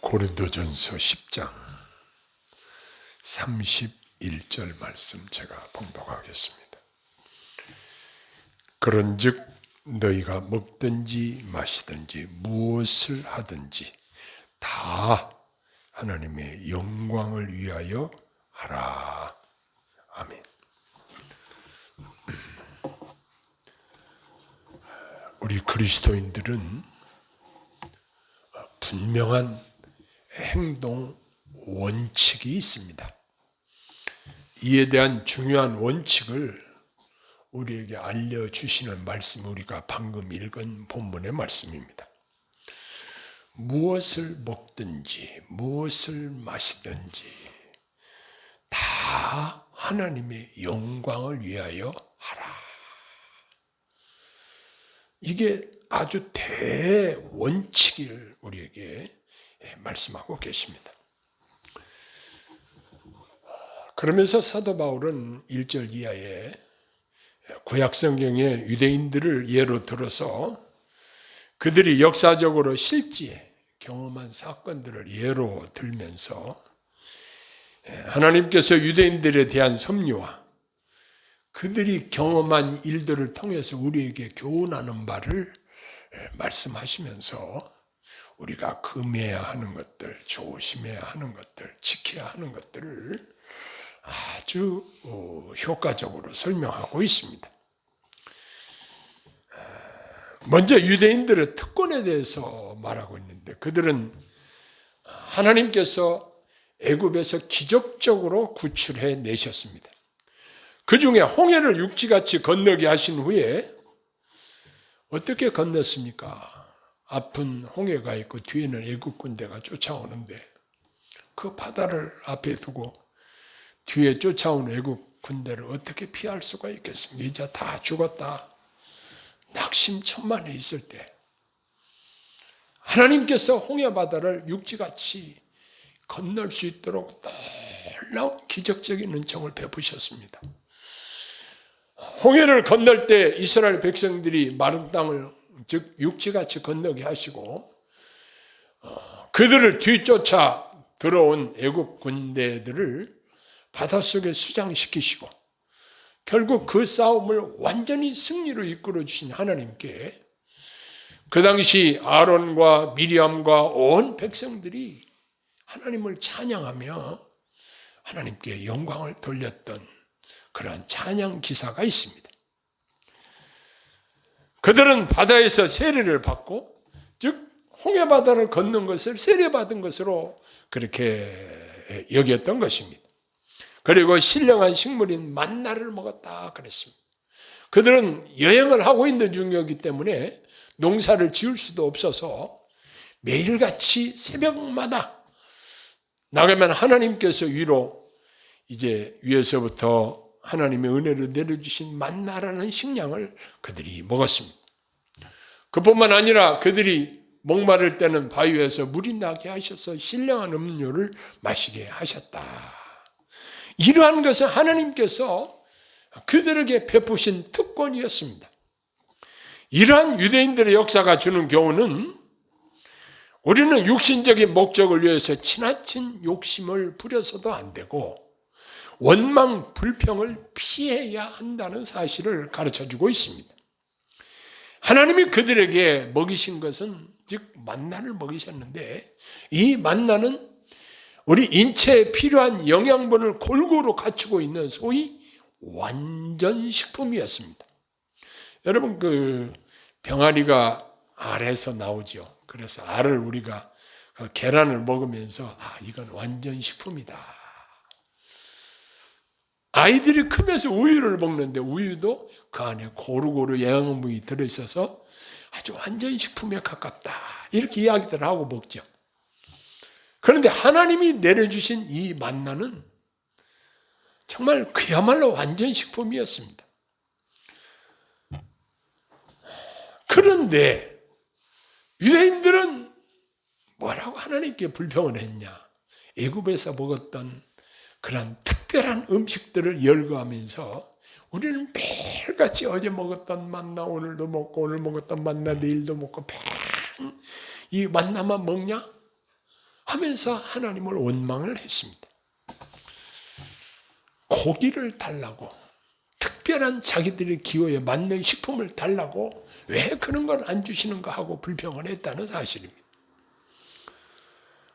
고린도전서 10장 31절 말씀 제가 봉독하겠습니다. 그런즉 너희가 먹든지 마시든지 무엇을 하든지 다 하나님의 영광을 위하여 하라. 아멘. 우리 그리스도인들은 분명한 행동 원칙이 있습니다. 이에 대한 중요한 원칙을 우리에게 알려주시는 말씀 우리가 방금 읽은 본문의 말씀입니다. 무엇을 먹든지 무엇을 마시든지 다 하나님의 영광을 위하여 하라. 이게 아주 대원칙을 우리에게 말씀하고 계십니다. 그러면서 사도 바울은 1절 이하에 구약 성경의 유대인들을 예로 들어서 그들이 역사적으로 실제 경험한 사건들을 예로 들면서 하나님께서 유대인들에 대한 섭리와 그들이 경험한 일들을 통해서 우리에게 교훈하는 바를 말씀하시면서 우리가 금해야 하는 것들, 조심해야 하는 것들, 지켜야 하는 것들을 아주 어, 효과적으로 설명하고 있습니다. 먼저 유대인들의 특권에 대해서 말하고 있는데 그들은 하나님께서 애굽에서 기적적으로 구출해 내셨습니다. 그 중에 홍해를 육지같이 건너게 하신 후에 어떻게 건넜습니까? 앞은 홍해가 있고 뒤에는 애국 군대가 쫓아오는데 그 바다를 앞에 두고 뒤에 쫓아온 애국 군대를 어떻게 피할 수가 있겠습니까? 이제 다 죽었다. 낙심천만에 있을 때 하나님께서 홍해 바다를 육지같이 건널 수 있도록 놀라운 기적적인 은총을 베푸셨습니다. 홍해를 건널 때 이스라엘 백성들이 마른 땅을 즉 육지같이 건너게 하시고 어, 그들을 뒤쫓아 들어온 애국 군대들을 바닷속에 수장시키시고 결국 그 싸움을 완전히 승리로 이끌어 주신 하나님께 그 당시 아론과 미리암과 온 백성들이 하나님을 찬양하며 하나님께 영광을 돌렸던 그러한 찬양 기사가 있습니다. 그들은 바다에서 세례를 받고 즉 홍해 바다를 걷는 것을 세례 받은 것으로 그렇게 여겼던 것입니다. 그리고 신령한 식물인 만나를 먹었다 그랬습니다. 그들은 여행을 하고 있는 중이었기 때문에 농사를 지을 수도 없어서 매일같이 새벽마다 나가면 하나님께서 위로 이제 위에서부터 하나님의 은혜를 내려주신 만나라는 식량을 그들이 먹었습니다. 그뿐만 아니라 그들이 목마를 때는 바위에서 물이 나게 하셔서 신령한 음료를 마시게 하셨다. 이러한 것은 하나님께서 그들에게 베푸신 특권이었습니다. 이러한 유대인들의 역사가 주는 교훈은 우리는 육신적인 목적을 위해서 지나친 욕심을 부려서도 안 되고 원망 불평을 피해야 한다는 사실을 가르쳐 주고 있습니다. 하나님이 그들에게 먹이신 것은 즉 만나를 먹이셨는데 이 만나는 우리 인체에 필요한 영양분을 골고루 갖추고 있는 소위 완전 식품이었습니다. 여러분 그 병아리가 알에서 나오죠. 그래서 알을 우리가 그 계란을 먹으면서 아 이건 완전 식품이다. 아이들이 크면서 우유를 먹는데 우유도 그 안에 고루고루 영양분이 들어있어서 아주 완전 식품에 가깝다. 이렇게 이야기들 하고 먹죠. 그런데 하나님이 내려주신 이 만나는 정말 그야말로 완전 식품이었습니다. 그런데 유대인들은 뭐라고 하나님께 불평을 했냐? 애굽에서 먹었던 그런 특별한 음식들을 열거하면서 우리는 매일같이 어제 먹었던 만나 오늘도 먹고 오늘 먹었던 만나 내일도 먹고 이 만나만 먹냐? 하면서 하나님을 원망을 했습니다. 고기를 달라고 특별한 자기들의 기호에 맞는 식품을 달라고 왜 그런 걸 안 주시는가 하고 불평을 했다는 사실입니다.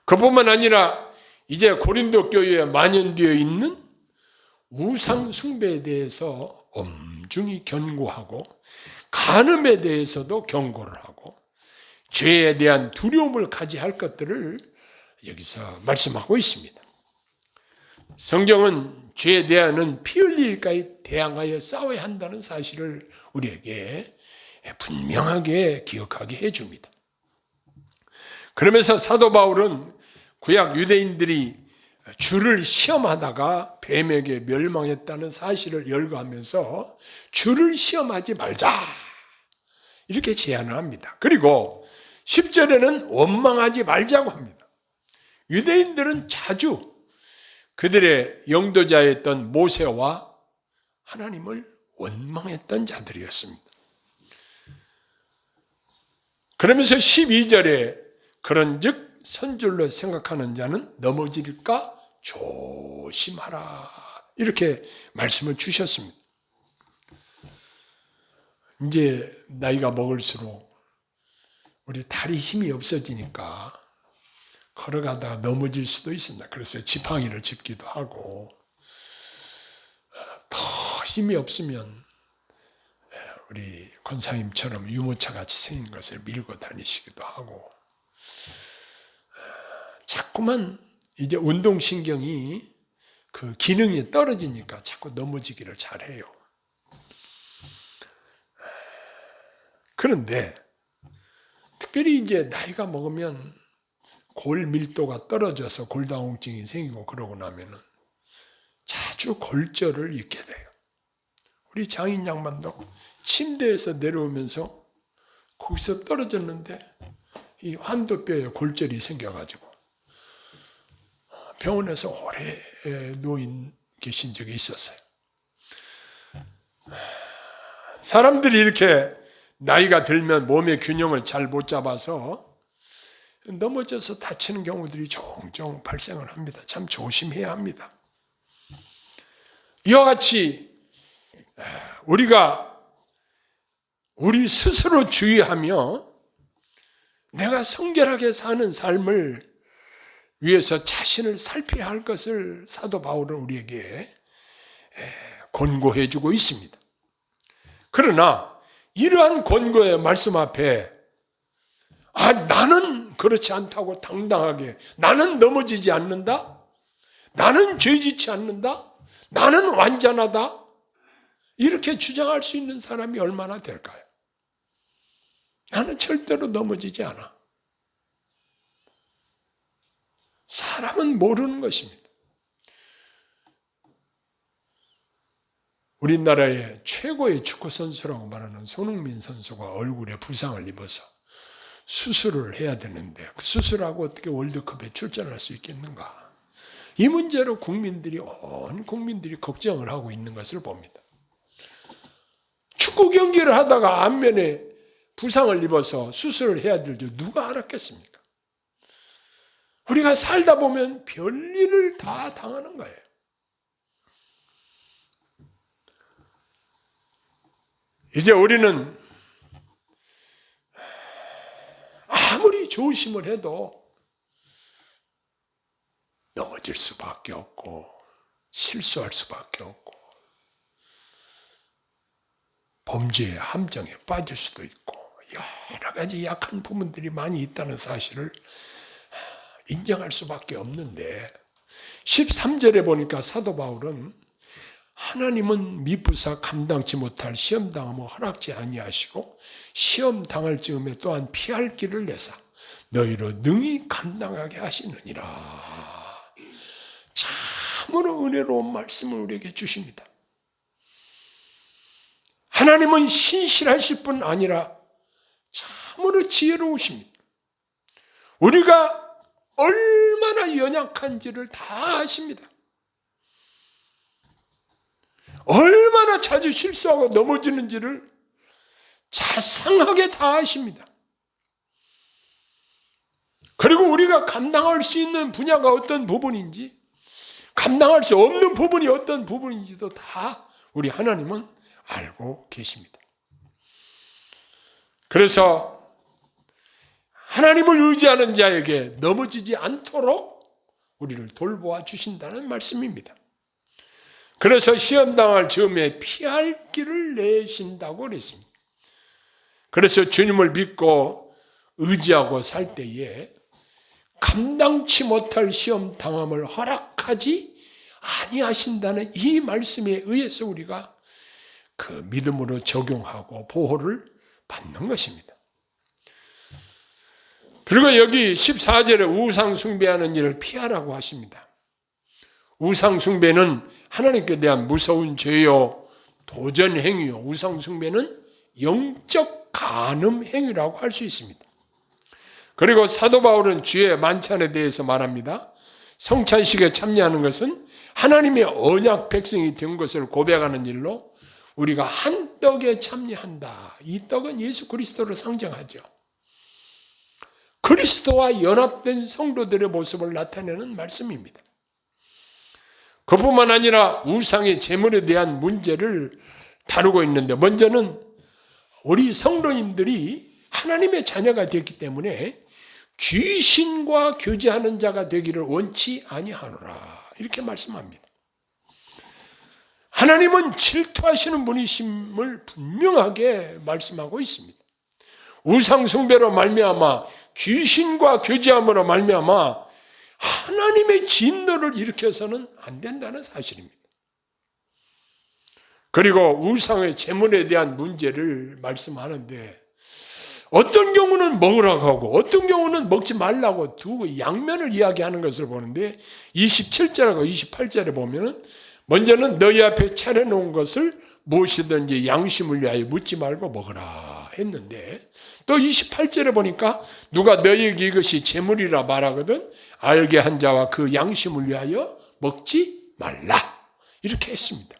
그뿐만 아니라 이제 고린도 교회에 만연되어 있는 우상 숭배에 대해서 엄중히 견고하고 간음에 대해서도 경고를 하고 죄에 대한 두려움을 가지 할 것들을 여기서 말씀하고 있습니다. 성경은 죄에 대한 피 흘리기까지 대항하여 싸워야 한다는 사실을 우리에게 분명하게 기억하게 해줍니다. 그러면서 사도 바울은 구약 유대인들이 주를 시험하다가 뱀에게 멸망했다는 사실을 열거하면서 주를 시험하지 말자. 이렇게 제안을 합니다. 그리고 10절에는 원망하지 말자고 합니다. 유대인들은 자주 그들의 영도자였던 모세와 하나님을 원망했던 자들이었습니다. 그러면서 12절에 그런즉 선줄로 생각하는 자는 넘어질까 조심하라 이렇게 말씀을 주셨습니다. 이제 나이가 먹을수록 우리 다리 힘이 없어지니까 걸어가다가 넘어질 수도 있습니다. 그래서 지팡이를 짚기도 하고 더 힘이 없으면 우리 권사님처럼 유모차 같이 생긴 것을 밀고 다니시기도 하고 자꾸만 이제 운동신경이 그 기능이 떨어지니까 자꾸 넘어지기를 잘해요. 그런데 특별히 이제 나이가 먹으면 골 밀도가 떨어져서 골다공증이 생기고 그러고 나면은 자주 골절을 입게 돼요. 우리 장인 양반도 침대에서 내려오면서 거기서 떨어졌는데 이 환도뼈에 골절이 생겨가지고 병원에서 오래 노인 계신 적이 있었어요. 사람들이 이렇게 나이가 들면 몸의 균형을 잘 못 잡아서 넘어져서 다치는 경우들이 종종 발생을 합니다. 참 조심해야 합니다. 이와 같이 우리가 우리 스스로 주의하며 내가 성결하게 사는 삶을 위해서 자신을 살펴야 할 것을 사도 바울은 우리에게 권고해 주고 있습니다. 그러나 이러한 권고의 말씀 앞에 아 나는 그렇지 않다고 당당하게 나는 넘어지지 않는다. 나는 죄짓지 않는다. 나는 완전하다. 이렇게 주장할 수 있는 사람이 얼마나 될까요? 나는 절대로 넘어지지 않아. 사람은 모르는 것입니다. 우리나라의 최고의 축구 선수라고 말하는 손흥민 선수가 얼굴에 부상을 입어서 수술을 해야 되는데 그 수술하고 어떻게 월드컵에 출전할 수 있겠는가? 이 문제로 국민들이 온 국민들이 걱정을 하고 있는 것을 봅니다. 축구 경기를 하다가 안면에 부상을 입어서 수술을 해야 될 줄 누가 알았겠습니까? 우리가 살다 보면 별일을 다 당하는 거예요. 이제 우리는 아무리 조심을 해도 넘어질 수밖에 없고 실수할 수밖에 없고 범죄의 함정에 빠질 수도 있고 여러 가지 약한 부분들이 많이 있다는 사실을 인정할 수밖에 없는데 13절에 보니까 사도 바울은 하나님은 미부사 감당치 못할 시험 당함을 허락지 아니하시고 시험 당할 즈음에 또한 피할 길을 내사 너희로 능히 감당하게 하시느니라. 참으로 은혜로운 말씀을 우리에게 주십니다. 하나님은 신실하실 뿐 아니라 참으로 지혜로우십니다. 우리가 얼마나 연약한지를 다 아십니다. 얼마나 자주 실수하고 넘어지는지를 자상하게 다 아십니다. 그리고 우리가 감당할 수 있는 분야가 어떤 부분인지, 감당할 수 없는 부분이 어떤 부분인지도 다 우리 하나님은 알고 계십니다. 그래서 하나님을 의지하는 자에게 넘어지지 않도록 우리를 돌보아 주신다는 말씀입니다. 그래서 시험당할 즈음에 피할 길을 내신다고 그랬습니다. 그래서 주님을 믿고 의지하고 살 때에 감당치 못할 시험 당함을 허락하지 아니하신다는 이 말씀에 의해서 우리가 그 믿음으로 적용하고 보호를 받는 것입니다. 그리고 여기 14절에 우상 숭배하는 일을 피하라고 하십니다. 우상 숭배는 하나님께 대한 무서운 죄요, 도전 행위요. 우상 숭배는 영적 간음 행위라고 할 수 있습니다. 그리고 사도 바울은 주의 만찬에 대해서 말합니다. 성찬식에 참여하는 것은 하나님의 언약 백성이 된 것을 고백하는 일로 우리가 한 떡에 참여한다. 이 떡은 예수 그리스도를 상징하죠. 그리스도와 연합된 성도들의 모습을 나타내는 말씀입니다. 그뿐만 아니라 우상의 재물에 대한 문제를 다루고 있는데 먼저는 우리 성도님들이 하나님의 자녀가 됐기 때문에 귀신과 교제하는 자가 되기를 원치 아니하노라 이렇게 말씀합니다. 하나님은 질투하시는 분이심을 분명하게 말씀하고 있습니다. 우상 숭배로 말미암아 귀신과 교제함으로 말미암아 하나님의 진노를 일으켜서는 안 된다는 사실입니다. 그리고 우상의 재물에 대한 문제를 말씀하는데 어떤 경우는 먹으라고 하고 어떤 경우는 먹지 말라고 두 양면을 이야기하는 것을 보는데 27절하고 28절에 보면은 먼저는 너희 앞에 차려놓은 것을 무엇이든지 양심을 위하여 묻지 말고 먹으라 했는데 또 28절에 보니까 누가 너희에게 이것이 재물이라 말하거든 알게 한 자와 그 양심을 위하여 먹지 말라 이렇게 했습니다.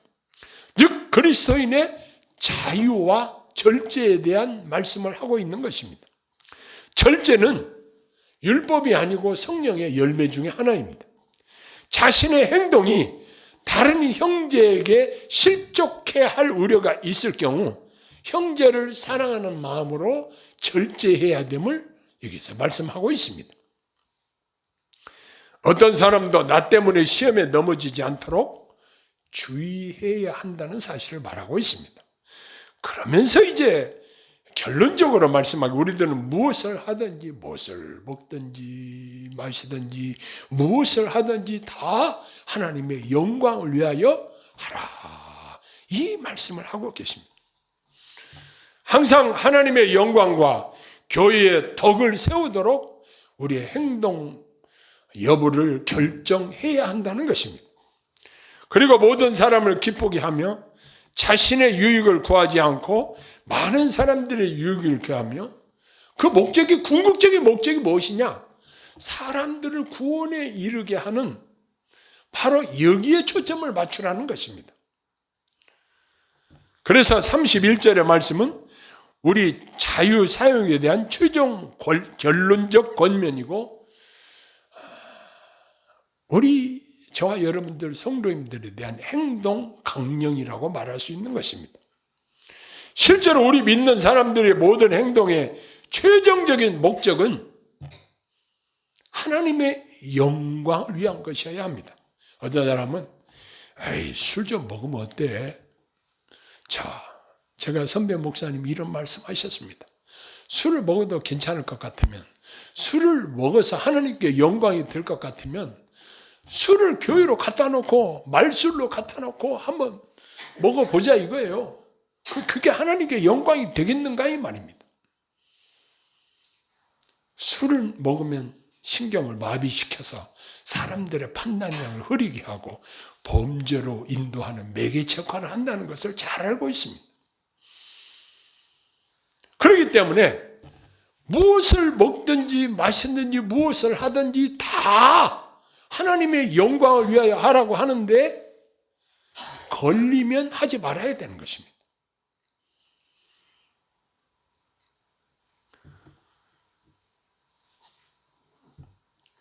즉 그리스도인의 자유와 절제에 대한 말씀을 하고 있는 것입니다. 절제는 율법이 아니고 성령의 열매 중에 하나입니다. 자신의 행동이 다른 형제에게 실족해 할 우려가 있을 경우 형제를 사랑하는 마음으로 절제해야 됨을 여기서 말씀하고 있습니다. 어떤 사람도 나 때문에 시험에 넘어지지 않도록 주의해야 한다는 사실을 말하고 있습니다. 그러면서 이제 결론적으로 말씀하기 우리들은 무엇을 하든지 무엇을 먹든지 마시든지 무엇을 하든지 다 하나님의 영광을 위하여 하라. 이 말씀을 하고 계십니다. 항상 하나님의 영광과 교회의 덕을 세우도록 우리의 행동 여부를 결정해야 한다는 것입니다. 그리고 모든 사람을 기쁘게 하며 자신의 유익을 구하지 않고 많은 사람들의 유익을 구하며 그 목적이 궁극적인 목적이 무엇이냐? 사람들을 구원에 이르게 하는 바로 여기에 초점을 맞추라는 것입니다. 그래서 31절의 말씀은 우리 자유 사용에 대한 최종 결론적 권면이고 우리 저와 여러분들 성도님들에 대한 행동 강령이라고 말할 수 있는 것입니다. 실제로 우리 믿는 사람들의 모든 행동의 최종적인 목적은 하나님의 영광을 위한 것이어야 합니다. 어떤 사람은 에이 술 좀 먹으면 어때? 자, 제가 선배 목사님 이런 말씀하셨습니다. 술을 먹어도 괜찮을 것 같으면 술을 먹어서 하나님께 영광이 될 것 같으면 술을 교회로 갖다 놓고 말술로 갖다 놓고 한번 먹어보자 이거예요. 그, 그게 하나님께 영광이 되겠는가 이 말입니다. 술을 먹으면 신경을 마비시켜서 사람들의 판단력을 흐리게 하고 범죄로 인도하는 매개체 역할을 한다는 것을 잘 알고 있습니다. 때문에 무엇을 먹든지 마시든지 무엇을 하든지 다 하나님의 영광을 위하여 하라고 하는데 걸리면 하지 말아야 되는 것입니다.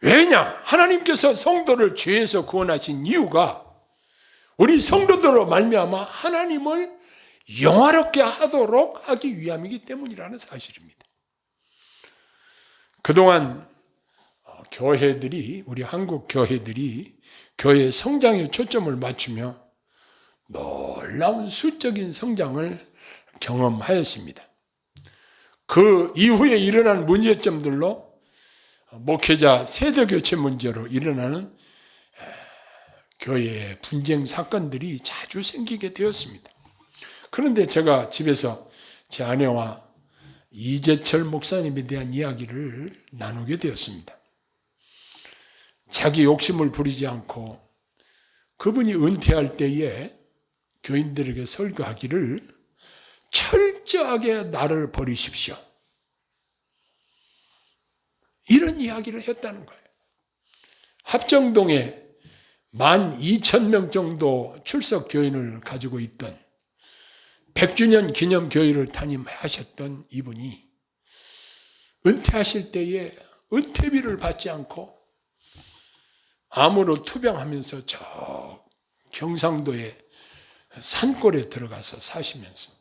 왜냐? 하나님께서 성도를 죄에서 구원하신 이유가 우리 성도들로 말미암아 하나님을 영화롭게 하도록 하기 위함이기 때문이라는 사실입니다. 그동안 어, 교회들이 우리 한국 교회들이 교회 성장에 초점을 맞추며 놀라운 수적인 성장을 경험하였습니다. 그 이후에 일어난 문제점들로 목회자 세대 교체 문제로 일어나는 교회의 분쟁 사건들이 자주 생기게 되었습니다. 그런데 제가 집에서 제 아내와 이재철 목사님에 대한 이야기를 나누게 되었습니다. 자기 욕심을 부리지 않고 그분이 은퇴할 때에 교인들에게 설교하기를 철저하게 나를 버리십시오. 이런 이야기를 했다는 거예요. 합정동에 만 2천 명 정도 출석 교인을 가지고 있던 100주년 기념 교회를 담임하셨던 이분이 은퇴하실 때에 은퇴비를 받지 않고 암으로 투병하면서 저 경상도의 산골에 들어가서 사시면서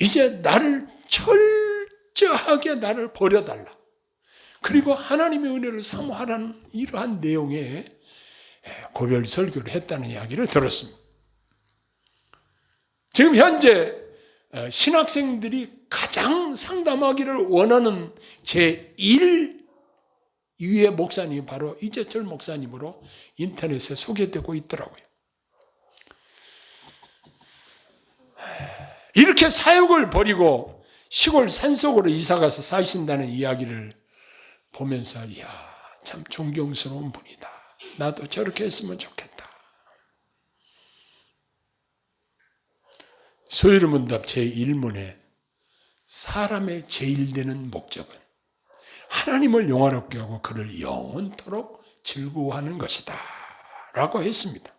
이제 나를 철저하게 나를 버려달라. 그리고 하나님의 은혜를 사모하라는 이러한 내용의 고별 설교를 했다는 이야기를 들었습니다. 지금 현재 어, 신학생들이 가장 상담하기를 원하는 제1 위의 목사님이 바로 이재철 목사님으로 인터넷에 소개되고 있더라고요. 이렇게 사역을 버리고 시골 산속으로 이사가서 사신다는 이야기를 보면서 이야 참 존경스러운 분이다. 나도 저렇게 했으면 좋겠다. 소유문답 제1문에 사람의 제일 되는 목적은 하나님을 영화롭게 하고 그를 영원토록 즐거워하는 것이다. 라고 했습니다.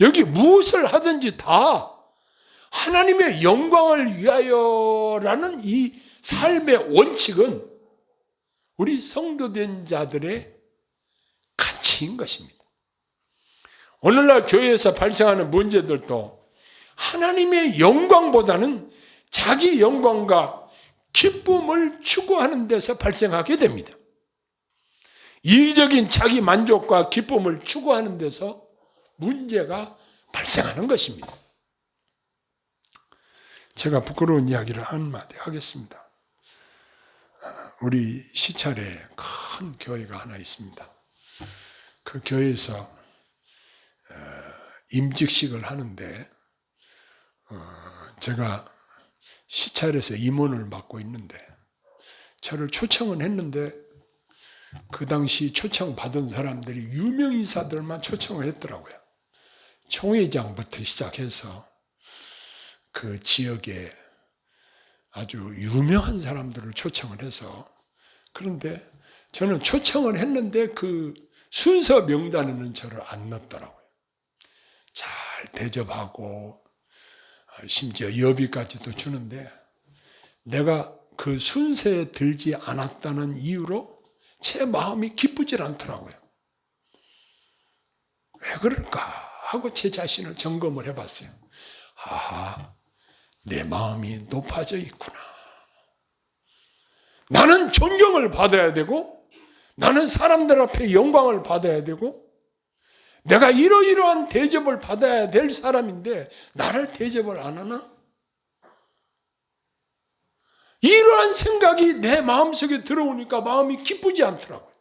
여기 무엇을 하든지 다 하나님의 영광을 위하여라는 이 삶의 원칙은 우리 성도된 자들의 가치인 것입니다. 오늘날 교회에서 발생하는 문제들도 하나님의 영광보다는 자기 영광과 기쁨을 추구하는 데서 발생하게 됩니다. 이기적인 자기 만족과 기쁨을 추구하는 데서 문제가 발생하는 것입니다. 제가 부끄러운 이야기를 한마디 하겠습니다. 우리 시찰에 큰 교회가 하나 있습니다. 그 교회에서 어, 임직식을 하는데 어, 제가 시찰에서 임원을 맡고 있는데 저를 초청은 했는데 그 당시 초청 받은 사람들이 유명 인사들만 초청을 했더라고요. 총회장부터 시작해서 그 지역에 아주 유명한 사람들을 초청을 해서 그런데 저는 초청을 했는데 그 순서 명단에는 저를 안 넣었더라고요. 잘 대접하고 심지어 여비까지도 주는데 내가 그 순서에 들지 않았다는 이유로 제 마음이 기쁘질 않더라고요. 왜 그럴까 하고 제 자신을 점검을 해봤어요. 아하, 내 마음이 높아져 있구나. 나는 존경을 받아야 되고, 나는 사람들 앞에 영광을 받아야 되고, 내가 이러이러한 대접을 받아야 될 사람인데, 나를 대접을 안 하나? 이러한 생각이 내 마음속에 들어오니까 마음이 기쁘지 않더라고요.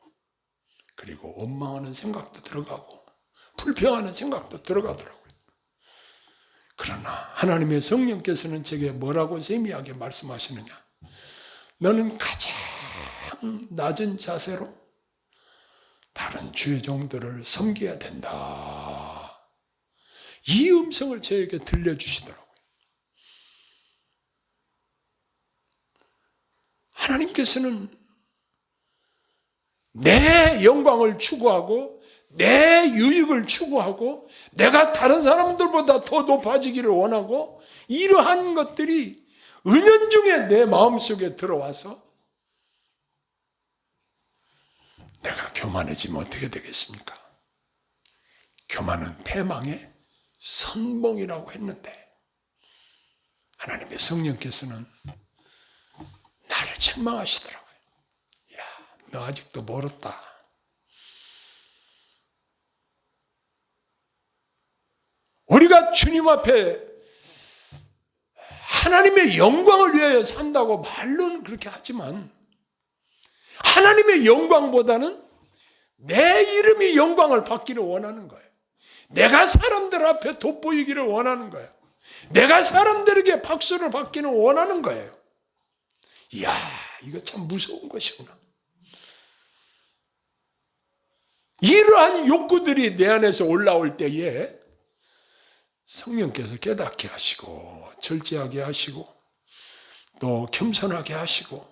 그리고 원망하는 생각도 들어가고, 불평하는 생각도 들어가더라고요. 그러나 하나님의 성령께서는 제게 뭐라고 세미하게 말씀하시느냐? 너는 가장 낮은 자세로 다른 주의 종들을 섬겨야 된다. 이 음성을 저에게 들려주시더라고요. 하나님께서는 내 영광을 추구하고 내 유익을 추구하고 내가 다른 사람들보다 더 높아지기를 원하고 이러한 것들이 은연중에 내 마음속에 들어와서 교만해지면 어떻게 되겠습니까? 교만은 패망의 선봉이라고 했는데 하나님의 성령께서는 나를 책망하시더라고요. 야, 너 아직도 멀었다. 우리가 주님 앞에 하나님의 영광을 위하여 산다고 말로는 그렇게 하지만 하나님의 영광보다는 내 이름이 영광을 받기를 원하는 거예요. 내가 사람들 앞에 돋보이기를 원하는 거예요. 내가 사람들에게 박수를 받기는 원하는 거예요. 이야, 이거 참 무서운 것이구나. 이러한 욕구들이 내 안에서 올라올 때에 성령께서 깨닫게 하시고 절제하게 하시고 또 겸손하게 하시고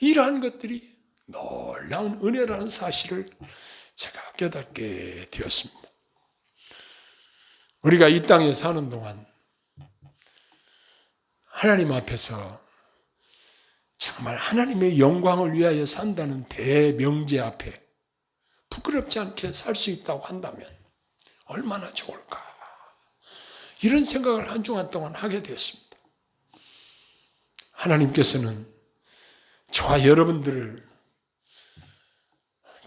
이러한 것들이 놀라운 은혜라는 사실을 제가 깨닫게 되었습니다. 우리가 이 땅에 사는 동안 하나님 앞에서 정말 하나님의 영광을 위하여 산다는 대명제 앞에 부끄럽지 않게 살 수 있다고 한다면 얼마나 좋을까. 이런 생각을 한 주간 동안 하게 되었습니다. 하나님께서는 저와 여러분들을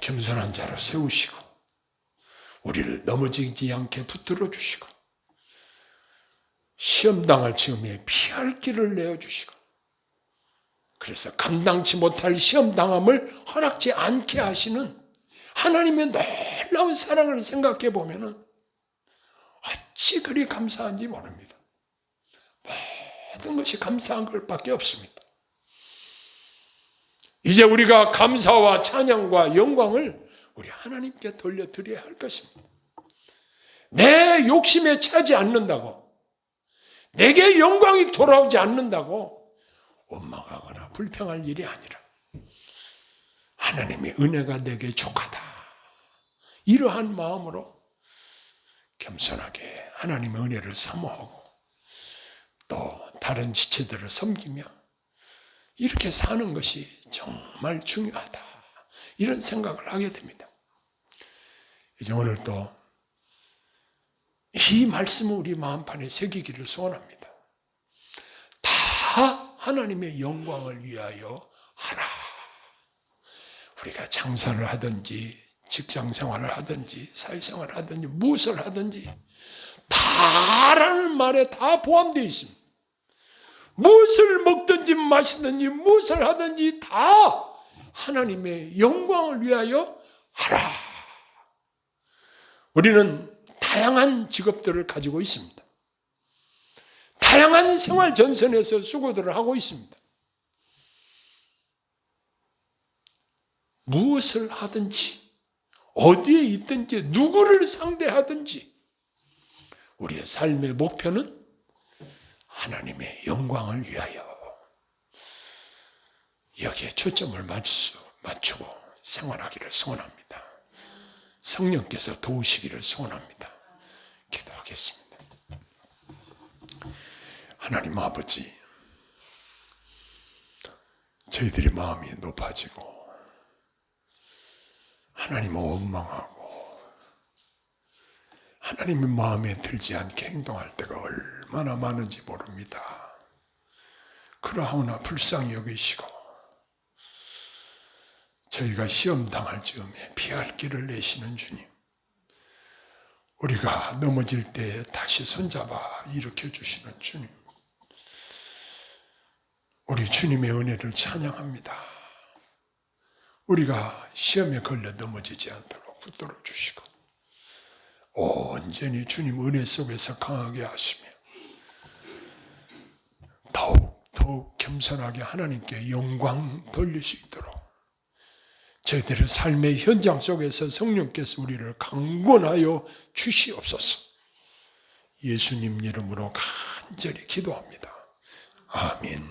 겸손한 자로 세우시고 우리를 넘어지지 않게 붙들어 주시고 시험 당할 즈음에 피할 길을 내어 주시고 그래서 감당치 못할 시험 당함을 허락지 않게 하시는 하나님의 놀라운 사랑을 생각해 보면은 어찌 그리 감사한지 모릅니다. 모든 것이 감사한 것밖에 없습니다. 이제 우리가 감사와 찬양과 영광을 우리 하나님께 돌려드려야 할 것입니다. 내 욕심에 차지 않는다고, 내게 영광이 돌아오지 않는다고 원망하거나 불평할 일이 아니라 하나님의 은혜가 내게 족하다. 이러한 마음으로 겸손하게 하나님의 은혜를 사모하고 또 다른 지체들을 섬기며 이렇게 사는 것이 정말 중요하다. 이런 생각을 하게 됩니다. 이제 오늘 또 이 말씀을 우리 마음판에 새기기를 소원합니다. 다 하나님의 영광을 위하여 하라. 우리가 장사를 하든지 직장 생활을 하든지 사회생활을 하든지 무엇을 하든지 다라는 말에 다 포함되어 있습니다. 무엇을 먹든지 마시든지 무엇을 하든지 다 하나님의 영광을 위하여 하라. 우리는 다양한 직업들을 가지고 있습니다. 다양한 생활 전선에서 수고들을 하고 있습니다. 무엇을 하든지 어디에 있든지 누구를 상대하든지 우리의 삶의 목표는 하나님의 영광을 위하여 여기에 초점을 맞추, 맞추고 생활하기를 소원합니다. 성령께서 도우시기를 소원합니다. 기도하겠습니다. 하나님 아버지, 저희들의 마음이 높아지고 하나님을 원망하고 하나님의 마음에 들지 않게 행동할 때가 얼마나 많은지 모릅니다. 그러하오나 불쌍히 여기시고 저희가 시험 당할 즈음에 피할 길을 내시는 주님. 우리가 넘어질 때 다시 손잡아 일으켜 주시는 주님. 우리 주님의 은혜를 찬양합니다. 우리가 시험에 걸려 넘어지지 않도록 붙들어 주시고 온전히 주님 은혜 속에서 강하게 하시며 더욱 더욱 겸손하게 하나님께 영광 돌릴 수 있도록 저희들의 삶의 현장 속에서 성령께서 우리를 강권하여 주시옵소서. 예수님 이름으로 간절히 기도합니다. 아멘.